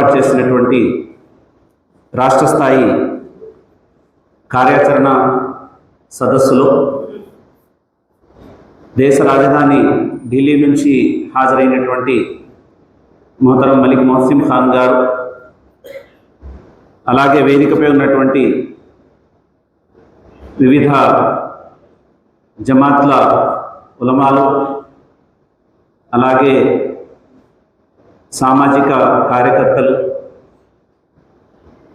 ఏర్పాటు చేసినటువంటి రాష్ట్ర స్థాయి కార్యాచరణ సదస్సులో దేశ రాజధాని ఢిల్లీ నుంచి హాజరైనటువంటి మోహతరం మలిక్ మొహసిం ఖాన్ గారు అలాగే వేదికపై ఉన్నటువంటి వివిధ జమాత్ల ఉలమాలు అలాగే సామాజిక కార్యకర్తలు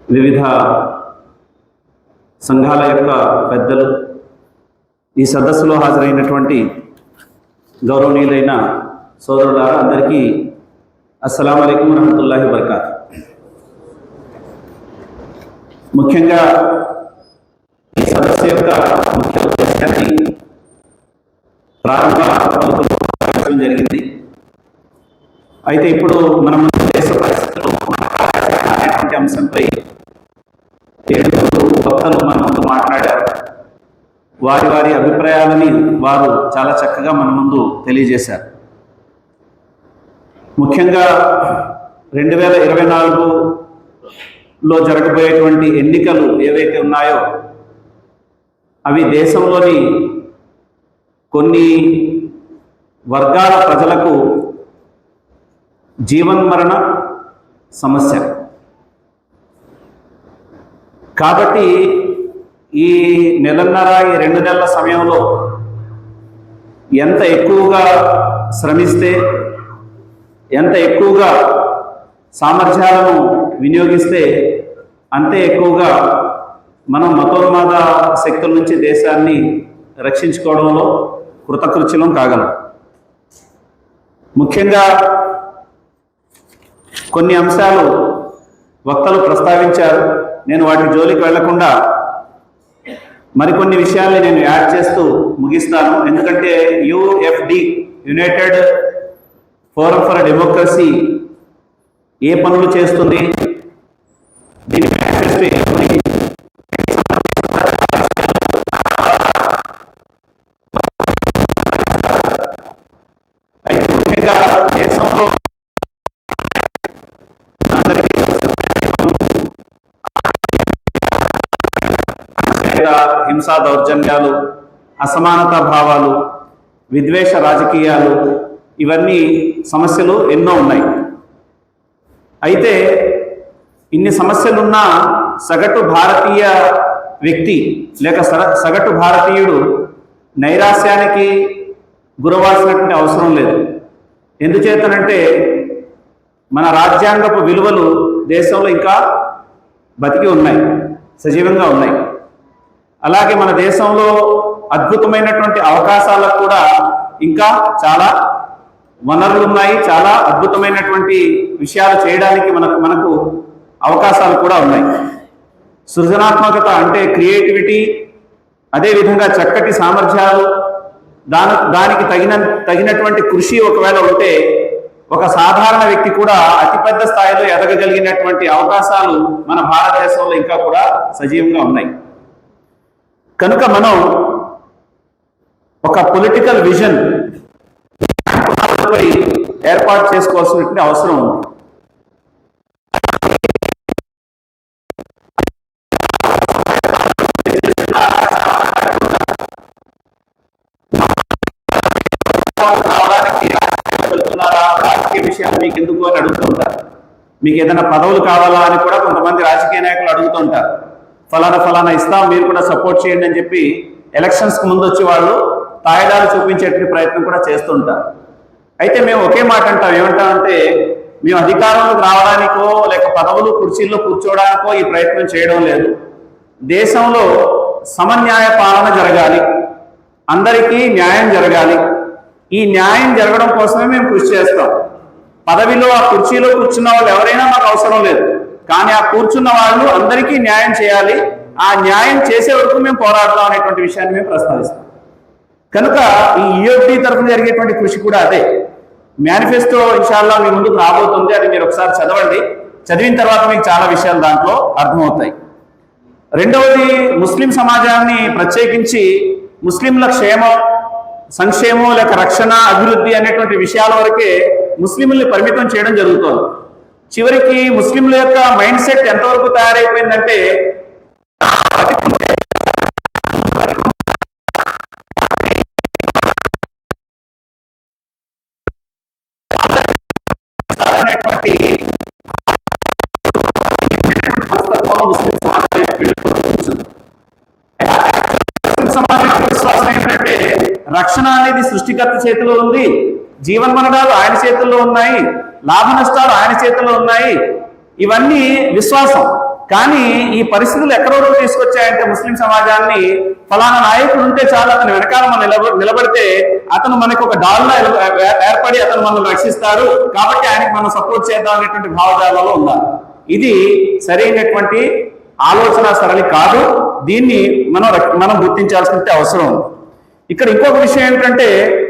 వివిధ సంఘాల యొక్క పెద్దలు ఈ సదస్సులో హాజరైనటువంటి గౌరవనీయులైన సోదరులారా అందరికీ అస్సలం అయికం రహమతుల్లాహి వబర్కాత్. ముఖ్యంగా ఈ సదస్సు యొక్క ముఖ్య ఉద్దేశాన్ని ప్రారంభ జరిగింది. అయితే ఇప్పుడు మనం దేశ పరిస్థితులు అనేటువంటి అంశంపై ఏడుగురు వక్తలు మన ముందు మాట్లాడారు. వారి వారి అభిప్రాయాలని వారు చాలా చక్కగా మన ముందు తెలియజేశారు. ముఖ్యంగా రెండు వేల ఇరవై నాలుగులో జరగబోయేటువంటి ఎన్నికలు ఏవైతే ఉన్నాయో అవి దేశంలోని కొన్ని వర్గాల ప్రజలకు జీవన్మరణ సమస్య. కాబట్టి ఈ నెలన్నర ఈ రెండు నెలల సమయంలో ఎంత ఎక్కువగా శ్రమిస్తే ఎంత ఎక్కువగా సామర్థ్యాలను వినియోగిస్తే అంతే ఎక్కువగా మనం మతోన్మాద శక్తుల నుంచి దేశాన్ని రక్షించుకోవడంలో కృతకృత్యులం కాగలం. ముఖ్యంగా కొన్ని అంశాలు వక్తలు ప్రస్తావించారు. నేను వాటి జోలికి వెళ్ళకుండా మరికొన్ని విషయాల్ని నేను యాడ్ చేస్తూ ముగిస్తాను. ఎందుకంటే UFD United Forum for Democracy ఏ పనులు చేస్తుంది? దీని లేదా హింసా దౌర్జన్యాలు అసమానతా భావాలు విద్వేష రాజకీయాలు ఇవన్నీ సమస్యలు ఎన్నో ఉన్నాయి. అయితే ఇన్ని సమస్యలున్న సగటు భారతీయ వ్యక్తి లేక సగటు భారతీయుడు నైరాశ్యానికి గురవాల్సినటువంటి అవసరం లేదు. ఎందుచేతనంటే మన రాజ్యాంగపు విలువలు దేశంలో ఇంకా బతికి ఉన్నాయి సజీవంగా ఉన్నాయి. అలాగే మన దేశంలో అద్భుతమైనటువంటి అవకాశాలకు కూడా ఇంకా చాలా వనరులు ఉన్నాయి చాలా అద్భుతమైనటువంటి విషయాలు చేయడానికి మనకు మనకు అవకాశాలు కూడా ఉన్నాయి. సృజనాత్మకత అంటే క్రియేటివిటీ అదేవిధంగా చక్కటి సామర్థ్యాలు దాని దానికి తగిన తగినటువంటి కృషి ఒకవేళ ఉంటే ఒక సాధారణ వ్యక్తి కూడా అతిపెద్ద స్థాయిలో ఎదగగలిగినటువంటి అవకాశాలు మన భారతదేశంలో ఇంకా కూడా సజీవంగా ఉన్నాయి. కనుక మనం ఒక పొలిటికల్ విజన్ ఏర్పాటు చేసుకోవాల్సినటువంటి అవసరం ఉంది. రాజకీయ విషయాలు మీకు ఎందుకు అని అడుగుతుంటారు మీకు ఏదైనా పదవులు కావాలా అని కూడా కొంతమంది రాజకీయ నాయకులు అడుగుతుంటారు ఫలానా ఫలానా ఇస్తాం మీరు కూడా సపోర్ట్ చేయండి అని చెప్పి ఎలక్షన్స్కి ముందు వచ్చి వాళ్ళు తాయిదాలు చూపించేటువంటి ప్రయత్నం కూడా చేస్తుంటారు. అయితే మేము ఒకే మాట అంటాం ఏమంటామంటే మేము అధికారంలోకి రావడానికో లేక పదవులు కుర్చీల్లో కూర్చోవడానికో ఈ ప్రయత్నం చేయడం లేదు. దేశంలో సమన్యాయ పాలన జరగాలి. అందరికీ న్యాయం జరగాలి. ఈ న్యాయం జరగడం కోసమే మేము కృషి చేస్తాం. పదవిలో ఆ కుర్చీలో కూర్చున్న వాళ్ళు ఎవరైనా మాకు అవసరం లేదు. కానీ ఆ కూర్చున్న వాళ్ళు అందరికీ న్యాయం చేయాలి. ఆ న్యాయం చేసే వరకు మేము పోరాడతాం అనేటువంటి విషయాన్ని మేము ప్రస్తావిస్తాం. కనుక ఈ ఈఎఫ్టీ తరఫున జరిగేటువంటి కృషి కూడా అదే. మేనిఫెస్టో ఇన్షాల్లో మీ ముందుకు రాబోతుంది. అది మీరు ఒకసారి చదవండి. చదివిన తర్వాత మీకు చాలా విషయాలు దాంట్లో అర్థమవుతాయి. రెండవది ముస్లిం సమాజాన్ని ప్రత్యేకించి ముస్లింల క్షేమం సంక్షేమం లేక రక్షణ అభివృద్ధి అనేటువంటి విషయాల వరకే ముస్లింల్ని పరిమితం చేయడం జరుగుతోంది. చివరికి ముస్లింల యొక్క మైండ్ సెట్ ఎంతవరకు తయారైపోయిందంటే రక్షణ అనేది సృష్టికర్త చేతిలో ఉంది జీవన్మరణాలు ఆయన చేతుల్లో ఉన్నాయి. లాభ నష్టాలు ఆయన చేతిలో ఉన్నాయి. ఇవన్నీ విశ్వాసం. కానీ ఈ పరిస్థితులు ఎక్కడో తీసుకొచ్చాయంటే ముస్లిం సమాజాన్ని ఫలానా నాయకుడు ఉంటే చాలు అతని వెనకాల మనం నిలబడితే అతను మనకు ఒక డాల్లా ఏర్పడి అతను మనల్ని రక్షిస్తాడు. కాబట్టి ఆయనకి మనం సపోర్ట్ చేద్దాం అనేటువంటి భావజాలలో ఉన్నారు ఇది సరైనటువంటి ఆలోచన సరళి కాదు. దీన్ని మనం రక్- మనం గుర్తించాల్సిన అవసరం. ఉంది ఇక్కడ ఇంకొక విషయం ఏంటంటే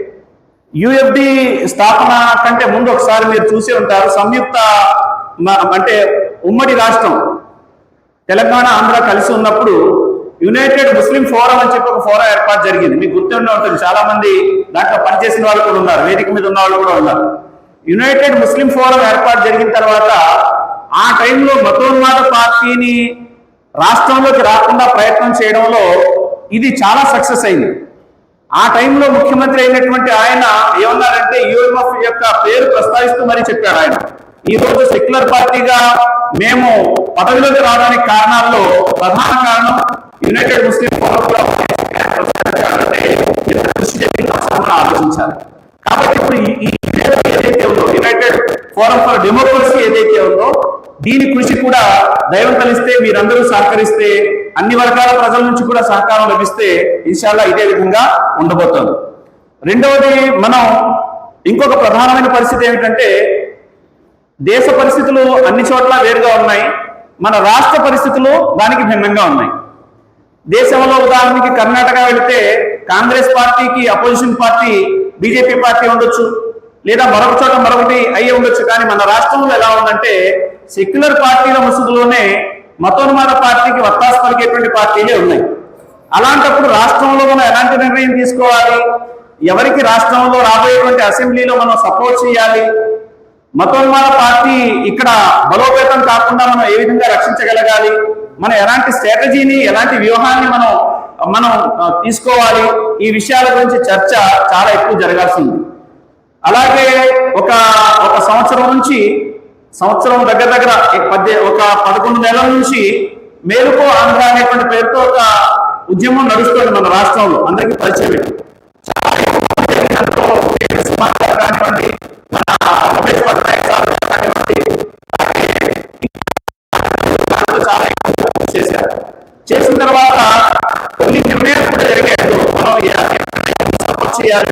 యుఎఫ్డి స్థాపన కంటే ముందు ఒకసారి మీరు చూసి ఉంటారు. సంయుక్త మ- అంటే ఉమ్మడి రాష్ట్రం తెలంగాణ ఆంధ్ర కలిసి ఉన్నప్పుడు యునైటెడ్ ముస్లిం ఫోరం అని చెప్పి ఒక ఫోరం ఏర్పాటు జరిగింది. మీకు గుర్తుండే ఉంటుంది. చాలా మంది దాంట్లో పనిచేసిన వాళ్ళు కూడా ఉన్నారు. వేదిక మీద ఉన్న వాళ్ళు కూడా ఉన్నారు. యునైటెడ్ ముస్లిం ఫోరం ఏర్పాటు జరిగిన తర్వాత ఆ టైంలో మతోన్మాద పార్టీని రాష్ట్రంలోకి రాకుండా ప్రయత్నం చేయడంలో ఇది చాలా సక్సెస్ అయింది. ఆ టైంలో ముఖ్యమంత్రి అయినటువంటి ఆయన ఏమన్నారంటే యుఎంఎఫ్ యొక్క పేరు ప్రస్తావిస్తూ మరీ చెప్పారు ఆయన. ఈ రోజు సెక్యులర్ పార్టీగా మేము పదవిలోకి రావడానికి కారణాల్లో ప్రధాన కారణం యునైటెడ్ ముస్లిం కృషి ఆలోచించాలి కాబట్టి ఇప్పుడు ఏదైతే ఉందో యునైటెడ్ ఫోరం ఫర్ డెమోక్రసీ ఏదైతే ఉందో దీని కృషి కూడా దైవం కలిస్తే మీరందరూ సహకరిస్తే అన్ని వర్గాల ప్రజల నుంచి కూడా సహకారం లభిస్తే ఇన్షాల్లా ఇదే విధంగా ఉండబోతోంది. రెండవది మనం ఇంకొక ప్రధానమైన పరిస్థితి ఏమిటంటే దేశ పరిస్థితులు అన్ని చోట్ల వేరుగా ఉన్నాయి. మన రాష్ట్ర పరిస్థితులు దానికి భిన్నంగా ఉన్నాయి. దేశంలో ఉదాహరణకి కర్ణాటక వెళితే కాంగ్రెస్ పార్టీకి అపోజిషన్ పార్టీ బీజేపీ పార్టీ ఉండొచ్చు. లేదా మరొక చోట మరొకటి అయ్యి ఉండొచ్చు. కానీ మన రాష్ట్రంలో ఎలా ఉందంటే సెక్యులర్ పార్టీల ముసుగులోనే మతోన్మాద పార్టీకి వత్తాసు పలికేటువంటి పార్టీలే ఉన్నాయి. అలాంటప్పుడు రాష్ట్రంలో మనం ఎలాంటి నిర్ణయం తీసుకోవాలి? ఎవరికి రాష్ట్రంలో రాబోయేటువంటి అసెంబ్లీలో మనం సపోర్ట్ చేయాలి? మతోన్మాద పార్టీ ఇక్కడ బలోపేతం కాకుండా మనం ఏ విధంగా రక్షించగలగాలి? మనం ఎలాంటి స్ట్రాటజీని ఎలాంటి వ్యూహాన్ని మనం మనం తీసుకోవాలి? ఈ విషయాల గురించి చర్చ చాలా ఎక్కువ జరగాల్సి ఉంది. అలాగే ఒక ఒక సంవత్సరం నుంచి సంవత్సరం దగ్గర దగ్గర పద్దె ఒక పదకొండు నెలల నుంచి మేలుకో ఆంధ్ర అనేటువంటి పేరుతో ఒక ఉద్యమం నడుస్తుంది మన రాష్ట్రంలో. అందరికీ పరిచయం చాలా చేశారు చేసిన తర్వాత కొన్ని నిర్ణయాలు కూడా జరిగాయి. మనం చేయాలి.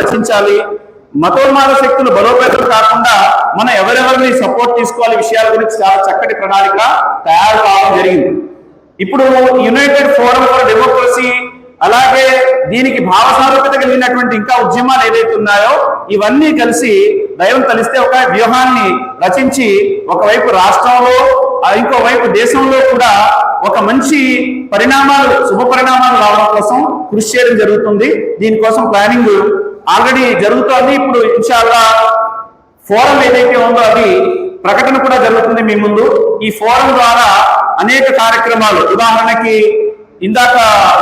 రచించాలి. మతోన్మాద శక్తులు బలోపేతం కాకుండా మనం ఎవరెవరిని సపోర్ట్ తీసుకోవాలి విషయాల గురించి చాలా చక్కటి ప్రణాళిక తయారు కావడం జరిగింది. ఇప్పుడు యునైటెడ్ ఫోరం ఫర్ డెమోక్రసీ అలాగే దీనికి భావసారూప్యత కలిగినటువంటి ఇంకా ఉద్యమాలు ఏదైతే ఉన్నాయో ఇవన్నీ కలిసి దైవం కలిస్తే ఒక వ్యూహాన్ని రచించి ఒకవైపు రాష్ట్రంలో ఆ ఇంకోవైపు దేశంలో కూడా ఒక మంచి పరిణామాలు శుభ పరిణామాలు రావడం కోసం కృషి చేయడం జరుగుతుంది. దీనికోసం ప్లానింగ్ ఆల్రెడీ జరుగుతోంది. ఇప్పుడు ఇన్షాల్లా ఫోరం ఏదైతే ఉందో అది ప్రకటన కూడా జరుగుతుంది మీ ముందు. ఈ ఫోరం ద్వారా అనేక కార్యక్రమాలు ఉదాహరణకి ఇందాక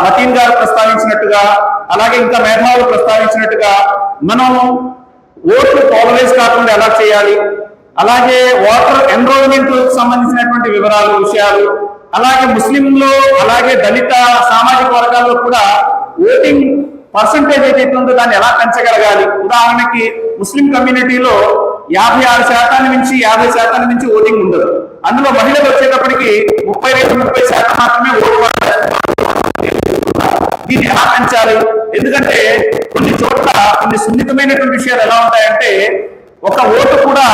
మతీన్ గారు ప్రస్తావించినట్టుగా అలాగే ఇంకా మేధావులు ప్రస్తావించినట్టుగా మనం ఓట్లు పోలరైజ్ కాకుండా ఎలా చేయాలి? అలాగే ఓటర్ ఎన్రోల్మెంట్ సంబంధించినటువంటి వివరాలు విషయాలు అలాగే ముస్లింలు అలాగే దళిత సామాజిక వర్గాల్లో కూడా ఓటింగ్ పర్సంటేజ్ ఏదైతే ఉందో దాన్ని ఎలా పెంచగలగాలి? ఉదాహరణకి ముస్లిం కమ్యూనిటీలో యాభై ఆరు శాతాన్ని మించి యాభై శాతాన్ని మించి ఓటింగ్ ఉండదు. అందులో మహిళలు వచ్చేటప్పటికి ముప్పై రెండు ముప్పై శాతం మాత్రమే ఓటు దీన్ని ఎలా పెంచాలి? ఎందుకంటే కొన్ని చోట్ల కొన్ని సున్నితమైనటువంటి విషయాలు ఎలా ఉంటాయంటే ఒక ఓటు కూడా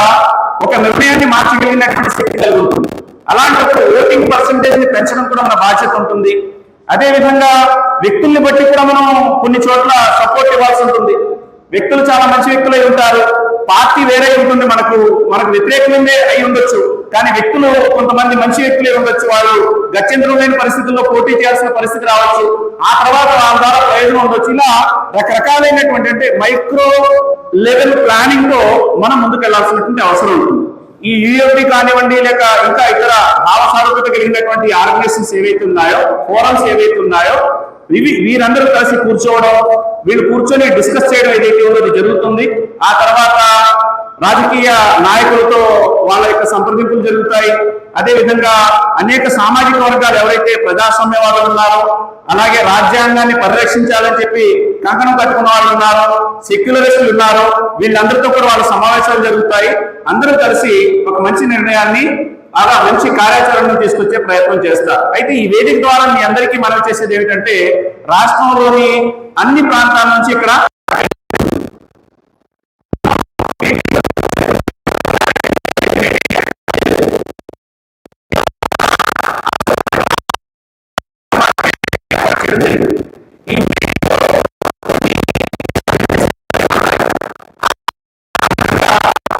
ఒక నిర్ణయాన్ని మార్చగలిగినటువంటి శక్తి కలుగుతుంది అలాంటప్పుడు ఓటింగ్ పర్సంటేజ్ని పెంచడం కూడా మన బాధ్యత ఉంటుంది. అదే విధంగా వ్యక్తుల్ని బట్టి కూడా మనం కొన్ని చోట్ల సపోర్ట్ ఇవ్వాల్సి ఉంటుంది. వ్యక్తులు చాలా మంచి వ్యక్తులై ఉంటారు. పార్టీ వేరే ఉంటుంది మనకు. మనకు వ్యతిరేకమైందే అయి ఉండొచ్చు. కానీ వ్యక్తులు కొంతమంది మంచి వ్యక్తులే ఉండొచ్చు. వాళ్ళు గత్యంతరం పరిస్థితుల్లో పోటీ చేయాల్సిన పరిస్థితి రావచ్చు. ఆ తర్వాత వాళ్ళ ద్వారా ప్రయోజనం ఉండొచ్చు. ఇలా రకరకాలైనటువంటి అంటే మైక్రో లెవెల్ ప్లానింగ్తో మనం ముందుకు వెళ్ళాల్సినటువంటి అవసరం ఉంటుంది. ఈ యూఎఫ్డి కానివ్వండి లేక ఇంకా ఇతర భావ సారూపత కలిగినటువంటి ఆర్గనైజేషన్స్ ఏవైతే ఉన్నాయో ఫోరమ్స్ ఏవైతే ఉన్నాయో ఇవి వీరందరూ కలిసి కూర్చోవడం వీళ్ళు కూర్చొని డిస్కస్ చేయడం ఏదైతే ఉందో అది జరుగుతుంది. ఆ తర్వాత రాజకీయ నాయకులతో వాళ్ళ యొక్క సంప్రదింపులు జరుగుతాయి. అదేవిధంగా అనేక సామాజిక వర్గాలు ఎవరైతే ప్రజాస్వామ్యవాదులు ఉన్నారో అలాగే రాజ్యాంగాన్ని పరిరక్షించాలని చెప్పి కంకణం కట్టుకున్న వాళ్ళు ఉన్నారో సెక్యులరిస్టులు ఉన్నారో వీళ్ళందరితో కూడా వాళ్ళ సమావేశాలు జరుగుతాయి. అందరూ కలిసి ఒక మంచి నిర్ణయాన్ని అలా మంచి కార్యాచరణను తీసుకొచ్చే ప్రయత్నం చేస్తారు. అయితే ఈ వేదిక ద్వారా మీ అందరికీ మనం చేసేది ఏమిటంటే రాష్ట్రంలోని అన్ని ప్రాంతాల నుంచి ఇక్కడ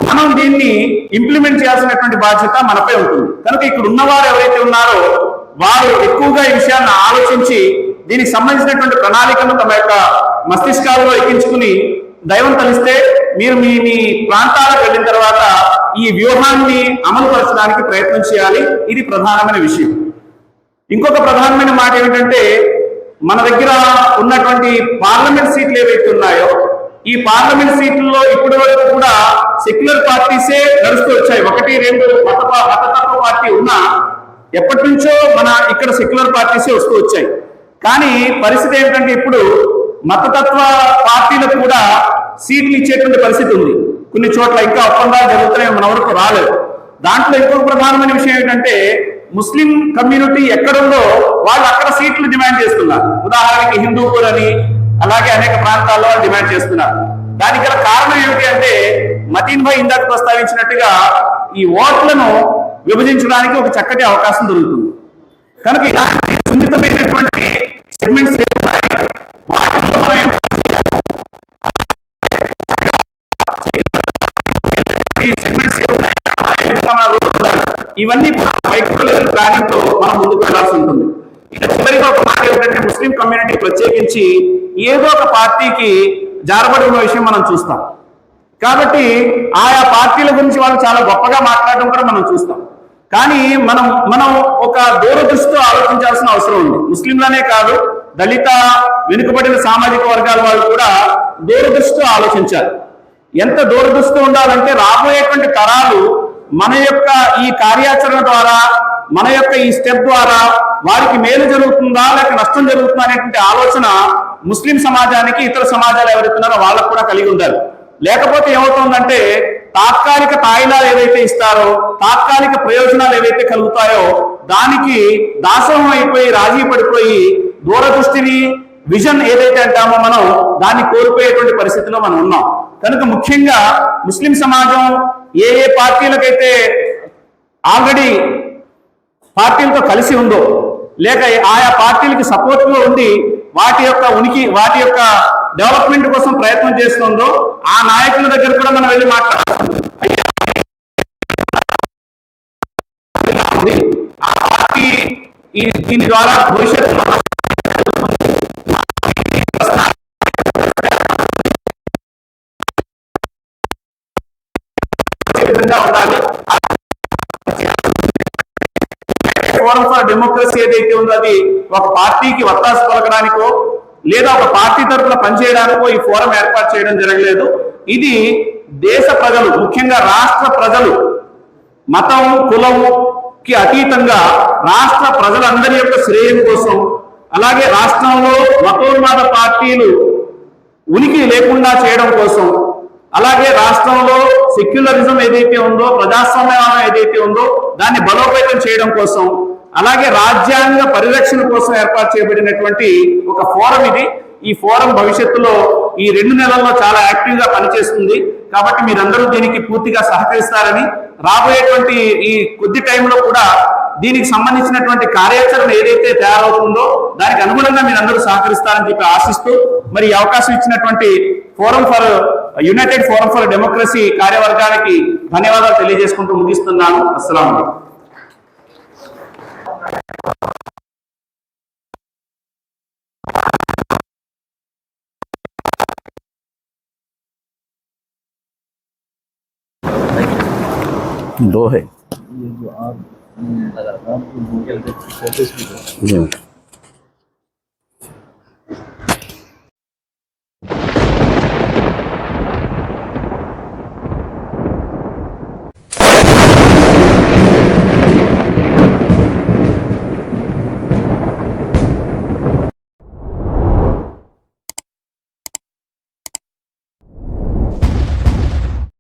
మనం దీన్ని ఇంప్లిమెంట్ చేయాల్సినటువంటి బాధ్యత మనపై ఉంటుంది. కనుక ఇక్కడ ఉన్నవారు ఎవరైతే ఉన్నారో వారు ఎక్కువగా ఈ విషయాన్ని ఆలోచించి దీనికి సంబంధించినటువంటి ప్రణాళికను తమ యొక్క మస్తిష్కాలలో ఎక్కించుకుని దైవం తలిస్తే మీరు మీ మీ ప్రాంతాలకు వెళ్ళిన తర్వాత ఈ వ్యూహాన్ని అమలు పరచడానికి ప్రయత్నం చేయాలి. ఇది ప్రధానమైన విషయం. ఇంకొక ప్రధానమైన మాట ఏమిటంటే మన దగ్గర ఉన్నటువంటి పార్లమెంట్ సీట్లు ఏవైతే ఉన్నాయో ఈ పార్లమెంట్ సీట్లలో ఇప్పటి వరకు కూడా సెక్యులర్ పార్టీసే నడుస్తూ వచ్చాయి. ఒకటి రెండు మత మతతత్వ పార్టీ ఉన్నా ఎప్పటి నుంచో మన ఇక్కడ సెక్యులర్ పార్టీసే వస్తూ వచ్చాయి. కానీ పరిస్థితి ఏమిటంటే ఇప్పుడు మతతత్వ పార్టీలకు కూడా సీట్లు ఇచ్చేటువంటి పరిస్థితి ఉంది. కొన్ని చోట్ల ఇంకా ఒప్పందాలు జరుగుతున్నాయి మన వరకు రాలేదు. దాంట్లో ఇంకొక ప్రధానమైన విషయం ఏంటంటే ముస్లిం కమ్యూనిటీ ఎక్కడుందో వాళ్ళు అక్కడ సీట్లు డిమాండ్ చేస్తున్నారు. ఉదాహరణకి హిందూపూర్ అని అలాగే అనేక ప్రాంతాల్లో వాళ్ళు డిమాండ్ చేస్తున్నారు. దానికి గల కారణం ఏమిటి అంటే మతీన్ భాయ్ ఇందాక ప్రస్తావించినట్టుగా ఈ ఓట్లను విభజించడానికి ఒక చక్కటి అవకాశం దొరుకుతుంది. కనుక ఇలాంటి సున్నితమైనటువంటి సెగ్మెంట్స్ ఇవన్నీ మైక్రో లెవెల్ ప్లానింగ్తో మనం ముందుకు వెళ్ళాల్సి ఉంటుంది. ఇక చివరిగా ఒక మాట ఏంటంటే ముస్లిం కమ్యూనిటీ ప్రత్యేకించి ఏదో ఒక పార్టీకి జారబడి ఉన్న విషయం మనం చూస్తాం. కాబట్టి ఆయా పార్టీల గురించి వాళ్ళు చాలా గొప్పగా మాట్లాడడం కూడా మనం చూస్తాం. కానీ మనం మనం ఒక దూరదృష్టితో ఆలోచించాల్సిన అవసరం ఉంది. ముస్లింలనే కాదు దళిత వెనుకబడిన సామాజిక వర్గాల వాళ్ళు కూడా దూరదృష్టితో ఆలోచించాలి. ఎంత దూరదృష్టి ఉండాలంటే రాబోయేటువంటి తరాలు మన యొక్క ఈ కార్యాచరణ ద్వారా మన యొక్క ఈ స్టెప్ ద్వారా వారికి మేలు జరుగుతుందా లేక నష్టం జరుగుతుందా అనేటువంటి ఆలోచన ముస్లిం సమాజానికి ఇతర సమాజాలు ఎవరైతున్నారో వాళ్ళకు కూడా కలిగి ఉండాలి. లేకపోతే ఏమవుతుందంటే తాత్కాలిక తాయిలాలు ఏవైతే ఇస్తారో తాత్కాలిక ప్రయోజనాలు ఏవైతే కలుగుతాయో దానికి దాసోహం అయిపోయి రాజీ పడిపోయి దూరదృష్టిని విజన్ ఏదైతే అంటామో మనం దాన్ని కోల్పోయేటువంటి పరిస్థితిలో మనం ఉన్నాం. కనుక ముఖ్యంగా ముస్లిం సమాజం ఏ ఏ పార్టీలకైతే ఆల్రెడీ పార్టీలతో కలిసి ఉందో లేక ఆయా పార్టీలకి సపోర్ట్గా ఉండి వాటి యొక్క ఉనికి వాటి యొక్క డెవలప్మెంట్ కోసం ప్రయత్నం చేస్తుందో ఆ నాయకుల దగ్గర కూడా మనం వెళ్ళి మాట్లాడతాం. ఆ పార్టీ ఈ దీని ద్వారా భవిష్యత్తు విధంగా ఉండాలి. ఫోరం ఫర్ డెమోక్రసీ ఏదైతే ఉందో అది ఒక పార్టీకి వత్తాసు పలకడానికో లేదా ఒక పార్టీ తరఫున పనిచేయడానికో ఈ ఫోరం ఏర్పాటు చేయడం జరగలేదు. ఇది దేశ ప్రజలు ముఖ్యంగా రాష్ట్ర ప్రజలు మతం కులంకి అతీతంగా రాష్ట్ర ప్రజలందరి యొక్క శ్రేయం కోసం అలాగే రాష్ట్రంలో మతోన్మాద పార్టీలు ఉనికి లేకుండా చేయడం కోసం అలాగే రాష్ట్రంలో సెక్యులరిజం ఏదైతే ఉందో ప్రజాస్వామ్యవాదం ఏదైతే ఉందో దాన్ని బలోపేతం చేయడం కోసం అలాగే రాజ్యాంగ పరిరక్షణ కోసం ఏర్పాటు చేయబడినటువంటి ఒక ఫోరం ఇది. ఈ ఫోరం భవిష్యత్తులో ఈ రెండు నెలల్లో చాలా యాక్టివ్గా పనిచేస్తుంది. కాబట్టి మీరందరూ దీనికి పూర్తిగా సహకరిస్తారని రాబోయేటువంటి ఈ కొద్ది టైంలో కూడా దీనికి సంబంధించినటువంటి కార్యాచరణ ఏదైతే తయారవుతుందో దానికి అనుగుణంగా మీరందరూ సహకరిస్తారని చెప్పి ఆశిస్తూ మరి ఈ అవకాశం ఇచ్చినటువంటి forum for United Forum for Democracy కార్యవర్గానికి ధన్యవాదాలు తెలియజేసుకుంటూ ముగిస్తున్నాను అస్సలం दो है ये जो आप